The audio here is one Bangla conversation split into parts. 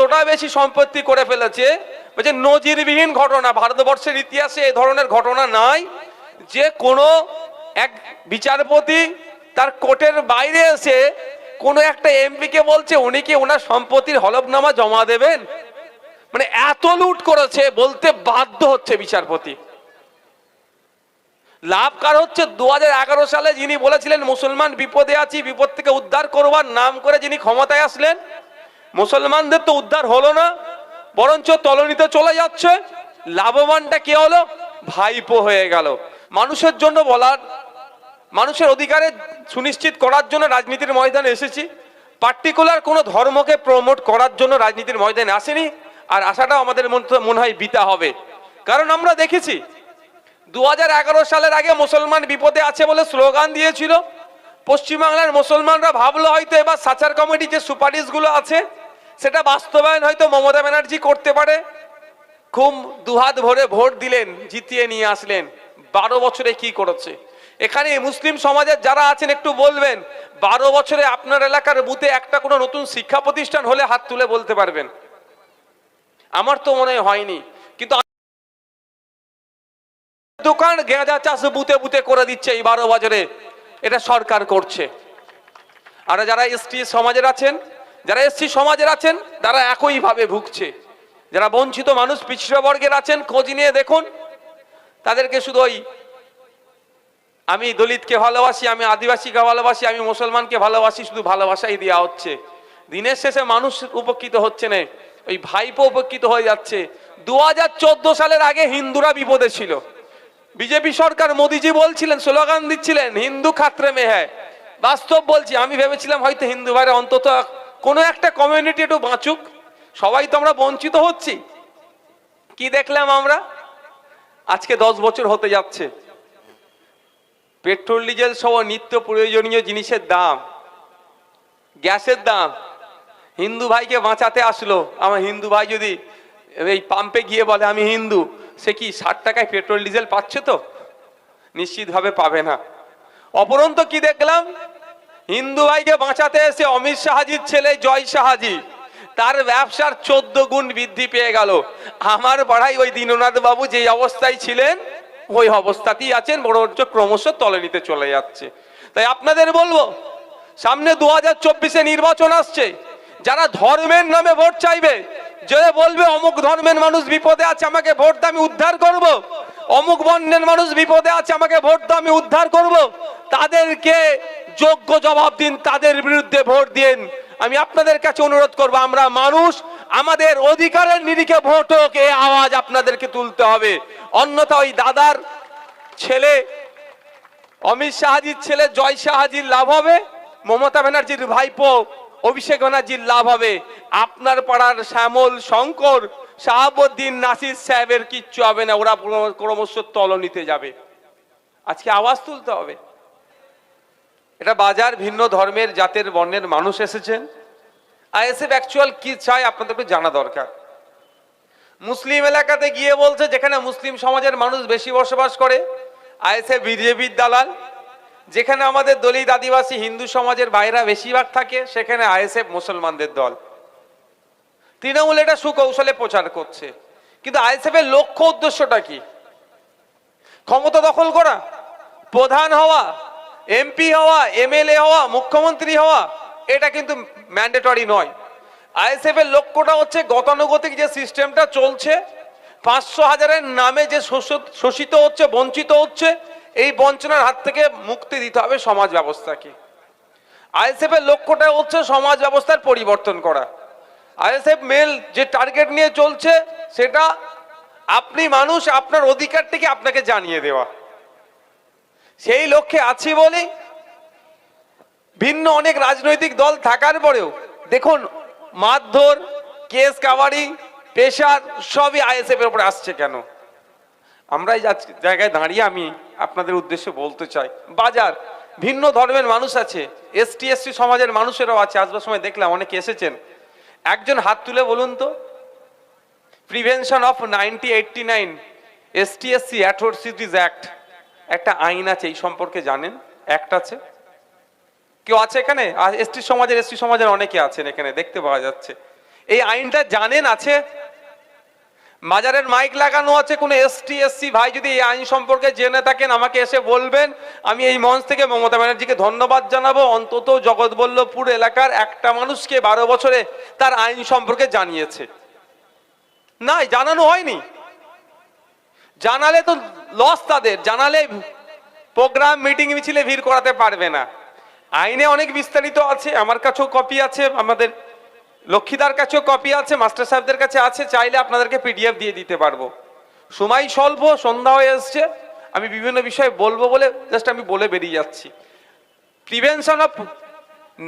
এতটা বেশি সম্পত্তি করে ফেলেছে? বলছে, নজিরবিহীন ঘটনা, ভারতবর্ষের ইতিহাসে এ ধরনের ঘটনা নাই। যে কোনো এক বিচারপতি তার কোর্টের বাইরে এসে কোনো একটা এমপিকে বলছে, উনি কি ওনার সম্পত্তির হলফনামা জমা দেবেন? মানে এত লুট করেছে, বলতে বাধ্য হচ্ছে বিচারপতি। লাভ কার হচ্ছে? দু হাজার এগারো সালে যিনি বলেছিলেন, মুসলমান বিপদে আছি, বিপদ থেকে উদ্ধার করবার নাম করে যিনি ক্ষমতায় আসলেন মুসলমানদের তো উদ্ধার হলো না, বরঞ্চ তলনিতে চলে যাচ্ছে। লাভবানটা কে হলো? ভাইপো হয়ে গেল। মানুষের জন্য বলার, মানুষের অধিকারে সুনিশ্চিত করার জন্য রাজনীতির ময়দানে এসেছি। পার্টিকুলার কোনো ধর্মকে প্রমোট করার জন্য রাজনীতির ময়দানে আসেনি, আর আশাটাও আমাদের মন- হয় বিতা হবে। কারণ আমরা দেখেছি দু হাজার এগারো সালের আগে মুসলমান বিপদে আছে বলে স্লোগান দিয়েছিল। পশ্চিমবাংলার মুসলমানরা ভাবলো হয়তো এবার সাচার কমিটি যে সুপারিশগুলো আছে সেটা বাস্তবায়ন হয়তো মমতা ব্যানার্জি করতে পারে। খুব দুহাত ভরে ভোট দিলেন, জিতিয়ে নিয়ে আসলেন। বারো বছরে কি করেছে? এখানে মুসলিম সমাজের যারা আছেন, একটু বলবেন, বারো বছরে আপনার এলাকার বুথে একটা কোনো নতুন শিক্ষা প্রতিষ্ঠান হলে হাত তুলে বলতে পারবেন? আমার তো মনে হয়নি। কিন্তু দোকান গেঁজা চাষ বুতে বুতে করে দিচ্ছে এই বারো বছরে। এটা সরকার করছে। আর যারা এসটি সমাজের আছেন যারা এসসি সমাজের আছেন, তারা একইভাবে ভুগছে। যারা বঞ্চিত মানুষ, পিছড়া বর্গের আছেন, খোঁজ নিয়ে দেখুন। তাদেরকে শুধু ওই, আমি দলিতকে ভালোবাসি, আমি আদিবাসীকে ভালোবাসি, আমি মুসলমানকে ভালোবাসি, শুধু ভালোবাসাই দেওয়া হচ্ছে। দিনের শেষে মানুষ উপকৃত হচ্ছে না, ওই ভাইপো উপকৃত হয়ে যাচ্ছে। দু হাজার চোদ্দ সালের আগে হিন্দুরা বিপদে ছিল। বিজেপি সরকার মোদিজি বলছিলেন, স্লোগান দিচ্ছিলেন, হিন্দু খাত্রে মে হ্যায় বাস্তব বলছি, আমি ভেবেছিলাম হয়তো হিন্দু ভাইরা অন্তত কোনো একটা কমিউনিটি একটু বাঁচুক, সবাই তো আমরা বঞ্চিত হচ্ছি। কি দেখলাম আমরা? আজকে দশ বছর হতে যাচ্ছে। পেট্রোল, ডিজেল সহ নিত্য প্রয়োজনীয় জিনিসের দাম, গ্যাসের দাম। হিন্দু ভাইকে বাঁচাতে আসলো। আমার হিন্দু ভাই যদি এই পাম্পে গিয়ে বলে, আমি হিন্দু সে কি ষাট টাকায় পেট্রোল, ডিজেল পাচ্ছে তো? নিশ্চিতভাবে পাবে না। অপরন্ত কি দেখলাম? হিন্দু ভাইকে বাঁচাতে এসে অমিত শাহাজির ছেলে জয় শাহাজি তার ব্যবসার চোদ্দ গুণ বৃদ্ধি পেয়ে গেল আমার পাড়ায় ওই দীননাথ বাবু যেই অবস্থায় ছিলেন, ওই অবস্থাতেই আছেন বরঞ্চ ক্রমশ তলে নিতে চলে যাচ্ছে তাই আপনাদের বলব, সামনে দু হাজার চব্বিশে নির্বাচন আসছে যারা ধর্মের নামে ভোট চাইবে, যে বলবে, অমুক ধর্মের মানুষ বিপদে আছে, আমাকে ভোট দিয়ে আমি উদ্ধার করব। অমুক বর্ণের মানুষ বিপদে আছে, আমাকে ভোট দিয়ে আমি উদ্ধার করব। তাদেরকে যোগ্য জবাব দিন, তাদের বিরুদ্ধে ভোট দিন। আমি আপনাদের কাছে অনুরোধ করব, আমরা মানুষ, আমাদের অধিকারের নিরিখে ভোট হোক, এ আওয়াজ আপনাদেরকে তুলতে হবে। অন্যথা ওই দাদার ছেলে, অমিত শাহাজির ছেলে জয় শাহাজির লাভ হবে, মমতা ব্যানার্জির ভাইপো অভিষেক ব্যানার্জির লাভ হবে। আপনার পাড়ার শ্যামল শঙ্কর, শাহাবুদ্দিন নাসির সাহেবের কিচ্ছু হবে না, ওরা ক্রম- ক্রমশ তলনিতে যাবে। আজকে আওয়াজ তুলতে হবে। এটা বাজার ভিন্ন ধর্মের জাতের বর্ণের মানুষ এসেছেন আইএসএফ অ্যাকচুয়াল কি চায় আপনাদের একটু জানা দরকার। মুসলিম এলাকাতে গিয়ে বলছে যেখানে মুসলিম সমাজের মানুষ বেশি বসবাস করে, আইএসএফ বিজেপির দালাল। যেখানে আমাদের দলিত আদিবাসী হিন্দু সমাজের বাইরা বেশিরভাগ থাকে, সেখানে আইএসএফ মুসলমানদের দল। তৃণমূল এটা সুকৌশলে প্রচার করছে। কিন্তু আইএসএফ এর লক্ষ্য উদ্দেশ্যটা কি? ক্ষমতা দখল করা, প্রধান হওয়া এমপি হওয়া এমএলএ হওয়া, মুখ্যমন্ত্রী হওয়া, এটা কিন্তু ম্যান্ডেটরি নয়। আইএসএফ এর লক্ষ্যটা হচ্ছে গতানুগতিক যে সিস্টেমটা চলছে, পাঁচশো হাজারের নামে যে শোষ- শোষিত হচ্ছে, বঞ্চিত হচ্ছে, এই বঞ্চনার হাত থেকে মুক্তি দিতে হবে সমাজ ব্যবস্থাকে। আইএসএফ এর লক্ষ্যটা হচ্ছে সমাজ ব্যবস্থার পরিবর্তন করা। আইএসএফ মেল যে টার্গেট নিয়ে চলছে, সেটা আপনি মানুষ আপনার অধিকারটিকে আপনাকে জানিয়ে দেওয়া। সেই লক্ষ্যে আছি বলেই ভিন্ন অনেক রাজনৈতিক দল থাকার পরেও, দেখুন, মারধর, কেস কাবারি পেশার সবই আইএসএফ এর উপরে আসছে কেন? আমরা এই জায়গায় দাঁড়িয়ে আমি আপনাদের উদ্দেশ্যে বলতে চাই। বাজার, ভিন্ন ধর্মের মানুষ আছে, এসটি এসটি সমাজের মানুষেরাও আছে আসবার সময় দেখলাম অনেকে এসেছেন। একজন হাত তুলে বলুন তো prevention of ninety eighty nine ST SC atrocities act একটা আইন আছে এই সম্পর্কে জানেন? একটা আছে। কেউ আছে এখানে? এসটি সমাজের এসটি সমাজের অনেকে আছেন এখানে, দেখতে পাওয়া যাচ্ছে। এই আইনটা জানেন আছে? মাজারের মাইক লাগানো আছে কোনো এসটি এসসি ভাই যদি এই আইন সম্পর্কে জেনে থাকেন, আমাকে এসে বলবেন। আমি এই মঞ্চ থেকে মমতা ব্যানার্জিকে ধন্যবাদ জানাব। অন্তত জগৎবল্লভপুর এলাকার একটা মানুষকে বারো বছরে তার আইন সম্পর্কে জানিয়েছে। না জানানো হয়নি। জানালে তো লস তাদের। জানালে প্রোগ্রাম মিটিং মিছিলে ভিড় করাতে পারবে না। আইনে অনেক বিস্তারিত আছে, আমার কাছেও কপি আছে, আমাদের লক্ষ্মীদার কাছেও কপি আছে, মাস্টার সাহেবদের কাছে আছে, চাইলে আপনাদেরকে পিডিএফ দিয়ে দিতে পারব। সময় স্বল্প, সন্ধ্যা হয়ে এসছে, আমি বিভিন্ন বিষয়ে বলব বলে জাস্ট আমি বলে বেরিয়ে যাচ্ছি। Prevention of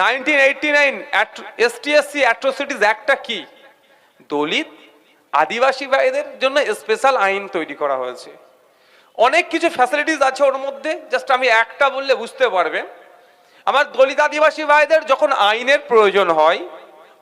nineteen eighty nine S T ST SC atrocities অ্যাক্টটা কি? দলিত আদিবাসী ভাইদের জন্য স্পেশাল আইন তৈরি করা হয়েছে। অনেক কিছু ফ্যাসিলিটিস আছে ওর মধ্যে জাস্ট আমি একটা বললে বুঝতে পারবেন। আমার দলিত আদিবাসী ভাইদের যখন আইনের প্রয়োজন হয়,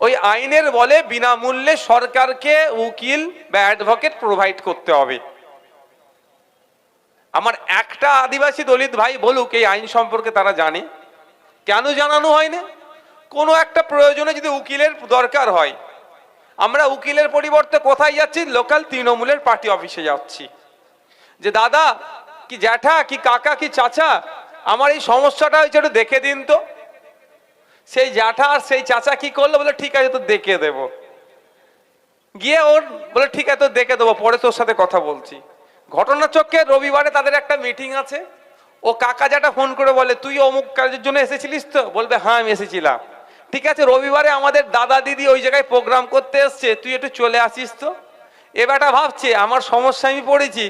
ওই আইনের বলে বিনামূল্যে সরকারকে উকিল বা অ্যাডভোকেট প্রোভাইড করতে হবে। আমার একটা আদিবাসী দলিত ভাই বলুক, এই আইন সম্পর্কে তারা জানে। কেন জানানো হয় না কোনো একটা প্রয়োজনে যদি উকিলের দরকার হয় আমরা উকিলের পরিবর্তে কোথায় যাচ্ছি? লোকাল তৃণমূলের পার্টি অফিসে যাচ্ছি। যে দাদা, কি জ্যাঠা, কি কাকা, কি চাচা, আমার এই সমস্যাটা হয়েছে একটু দেখে দিন তো। সেই জ্যাঠা আর সেই চাচা কি করল? বলে, ঠিক আছে তো দেখে দেব। গিয়ে ওর বলে, ঠিক আছে তো দেখে দেবো, পরে তোর সাথে কথা বলছি। ঘটনাচক্রে রবিবারে তাদের একটা মিটিং আছে। ও কাকা যেটা ফোন করে বলে, তুই অমুক কাজের জন্য এসেছিলিস তো? বলবে হ্যাঁ আমি এসেছিলাম। ঠিক আছে, রবিবারে আমাদের দাদা দিদি ওই জায়গায় প্রোগ্রাম করতে এসছে, তুই একটু চলে আসিস তো। এ বেটা ভাবছে, আমার সমস্যা আমি পড়েছি,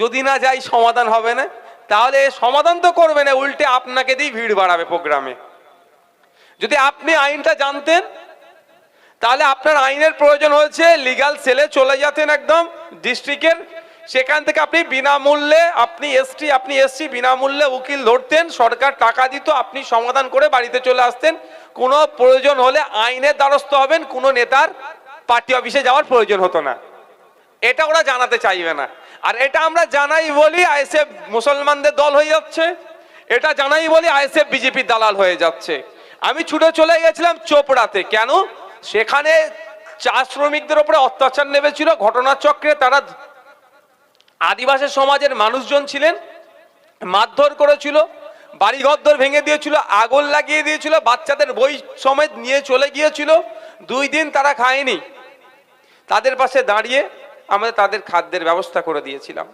যদি না যাই সমাধান হবে না? তাহলে সমাধান তো করবে না, উল্টে আপনাকে দিয়ে ভিড় বাড়াবে প্রোগ্রামে যদি আপনি আইনটা জানতেন, তাহলে আপনার আইনের প্রয়োজন হয়েছে লিগাল সেলে চলে যেতেন একদম ডিস্ট্রিক্টের সেখান থেকে আপনি বিনামূল্যে, আপনি এসটি আপনি এসসি বিনামূল্যে উকিল ধরতেন, সরকার টাকা দিত, আপনি সমাধান করে বাড়িতে চলে আসতেন। কোনো প্রয়োজন হলে আইনের দ্বারস্থ হবেন, কোনো নেতার পার্টি অফিসে যাওয়ার প্রয়োজন হতো না। এটা ওরা জানাতে চাইবে না। আর এটা আমরা জানাই বলি আইএসএফ মুসলমানদের দল হয়ে যাচ্ছে। এটা জানাই বলি আইএসএফ বিজেপির দালাল হয়ে যাচ্ছে। আমি ছুটে চলে গেছিলাম চোপড়াতে। কেন? সেখানে চা শ্রমিকদের উপরে অত্যাচার নেমেছিল। ঘটনাচক্রে তারা আদিবাসী সমাজের মানুষজন ছিলেন, মারধর করেছিল। বাড়িঘরদর ভেঙে দিয়েছিল, আগুন লাগিয়ে দিয়েছিল, বাচ্চাদের বই সমেত নিয়ে চলে গিয়েছিল। দুই দিন তারা খায়নি। তাদের পাশে দাঁড়িয়ে আমাদের তাদের খাদ্যের ব্যবস্থা করে দিয়েছিলাম।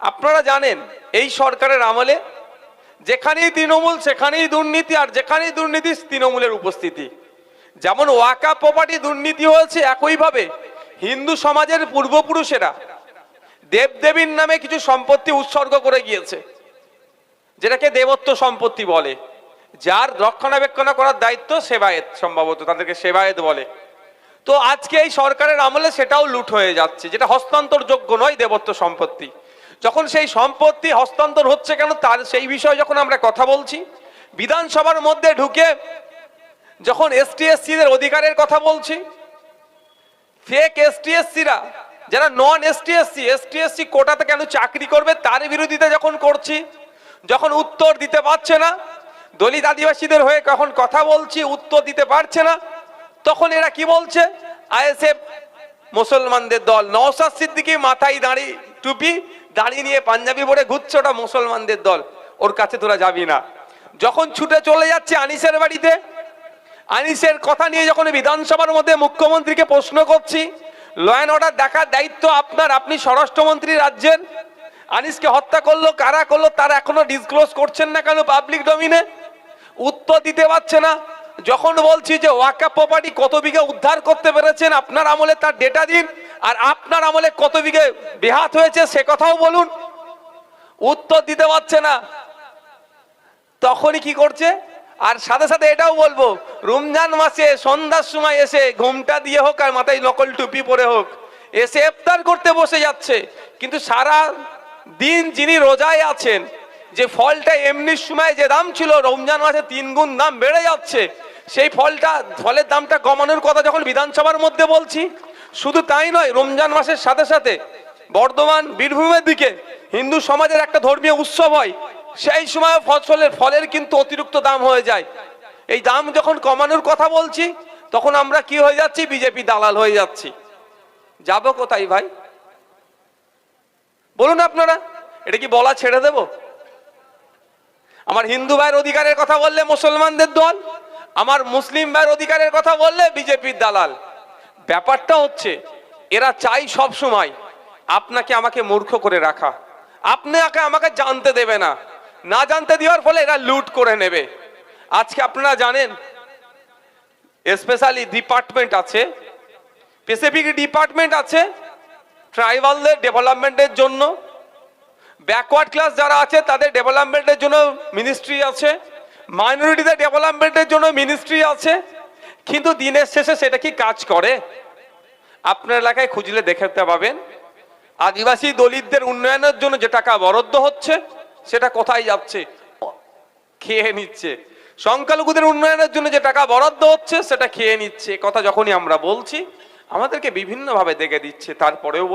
আপনারা জানেন, এই সরকারের আমলে যেখানেই তৃণমূল, সেখানেই দুর্নীতি, আর যেখানেই দুর্নীতি, তৃণমূলের উপস্থিতি। যেমন ওয়াকা প্রপার্টি দুর্নীতি হয়েছে একইভাবে হিন্দু সমাজের পূর্বপুরুষেরা দেবদেবীর নামে কিছু সম্পত্তি উৎসর্গ করে গিয়েছে। যেটাকে দেবত্ব সম্পত্তি বলে, যার রক্ষণাবেক্ষণ করার দায়িত্ব সেবায়েত সম্ভবত, তাদেরকে সেবায়েত বলে। তো আজকে এই সরকারের আমলে সেটাও লুট হয়ে যাচ্ছে, যেটা হস্তান্তরযোগ্য নয় দেবত্ব সম্পত্তি। যখন সেই সম্পত্তি হস্তান্তর হচ্ছে কেন, তার সেই বিষয়ে যখন আমরা কথা বলছি, বিধানসভার মধ্যে ঢুকে যখন এসটিএসসিদের অধিকারের কথা বলছি ফেক এসটিএসসিরা যারা নন এসটিএসসি এসটিএসসি কোটাতে কেন চাকরি করবে, তার বিরোধিতা যখন করছি যখন উত্তর দিতে পারছে না, দলিত আদিবাসীদের হয়ে কখন কথা বলছি, উত্তর দিতে পারছে না, তখন এরা কি বলছে? আইএসএফ মুসলমানদের দল নওসাদ সিদ্দিকি মাথায় দাঁড়ি টুপি দাঁড়িয়ে নিয়ে পাঞ্জাবি পরে ঘুরছে ওটা মুসলমানদের দল, ওর কাছে তোরা যাবি না। যখন ছুটে চলে যাচ্ছে আনিসের বাড়িতে, আনিসের কথা নিয়ে যখন বিধানসভার মধ্যে মুখ্যমন্ত্রীকে প্রশ্ন করছি ল অ্যান্ড অর্ডার দেখার দায়িত্ব আপনার, আপনি স্বরাষ্ট্রমন্ত্রী রাজ্যের আনিসকে হত্যা করল, কারা করল, তারা এখনও ডিসক্লোজ করছেন না কেন পাবলিক ডোমিনে উত্তর দিতে পারছে না। যখন বলছি যে ওয়াকা প্রপার্টি কত বিঘে উদ্ধার করতে পেরেছেন, আপনার আমলে তার ডেটা দিন, আর আপনার আমলে কত বিঘে বেহাত হয়েছে, সে কথাও বলুন। উত্তর দিতে পারছে না। তখনই কি করছে? আর সাথে সাথে এটাও বলব, রমজান মাসে সন্ধ্যার সময় এসে ঘুমটা দিয়ে হোক আর মাথায় নকল টুপি পরে হোক, এসে ইফতার করতে বসে যাচ্ছে। কিন্তু সারা দিন যিনি রোজায় আছেন, যে ফলটা এমনি সময় যে দাম ছিল, রমজান মাসে তিন গুণ দাম বেড়ে যাচ্ছে, সেই ফলটা, ফলের দামটা কমানোর কথা যখন বিধানসভার মধ্যে বলছি, শুধু তাই নয়, রমজান মাসের সাথে সাথে বর্ধমান, বীরভূমের দিকে হিন্দু সমাজের একটা ধর্মীয় উৎসব হয়, সেই সময় ফসলের, ফলের কিন্তু অতিরিক্ত দাম হয়ে যায়। এই দাম যখন কমানোর কথা বলছি, তখন আমরা কি হয়ে যাচ্ছি? বিজেপি দালাল হয়ে যাচ্ছি। যাব কোথায় ভাই? বলুন আপনারা, এটা কি বলা ছেড়ে দেব? আমার হিন্দু ভাইয়ের অধিকারের কথা বললে মুসলমানদের দল, আমার মুসলিম ভাইয়ের অধিকারের কথা বললে বিজেপির দালাল। ব্যাপারটা হচ্ছে, এরা চাই সব সময় আপনাকে আমাকে মূর্খ করে রাখা। আপনাকে আমাকে জানতে দেবে না। না জানতে দেওয়ার ফলে এরা লুট করে নেবে। আজকে আপনারা জানেন, স্পেশালি ডিপার্টমেন্ট আছে স্পেসিফিক ডিপার্টমেন্ট আছে ট্রাইবালদের ডেভেলপমেন্টের জন্য ব্যাকওয়ার্ড ক্লাস যারা আছে, তাদের ডেভেলপমেন্টের জন্য মিনিস্ট্রি আছে মাইনরিটিদের ডেভেলপমেন্টের জন্য মিনিস্ট্রি আছে, কিন্তু দিনের শেষে সেটা কি কাজ করে? আপনার এলাকায় খুঁজলে দেখতে পাবেন, আদিবাসী দলিতদের উন্নয়নের জন্য যে টাকা বরাদ্দ হচ্ছে, সেটা কোথায় যাচ্ছে? খেয়ে নিচ্ছে। সংখ্যালঘুদের উন্নয়নের জন্য যে টাকা বরাদ্দ হচ্ছে, সেটা খেয়ে নিচ্ছে। কথা যখনই আমরা বলছি, আমাদেরকে বিভিন্নভাবে দেখে দিচ্ছে, তারপরেও বল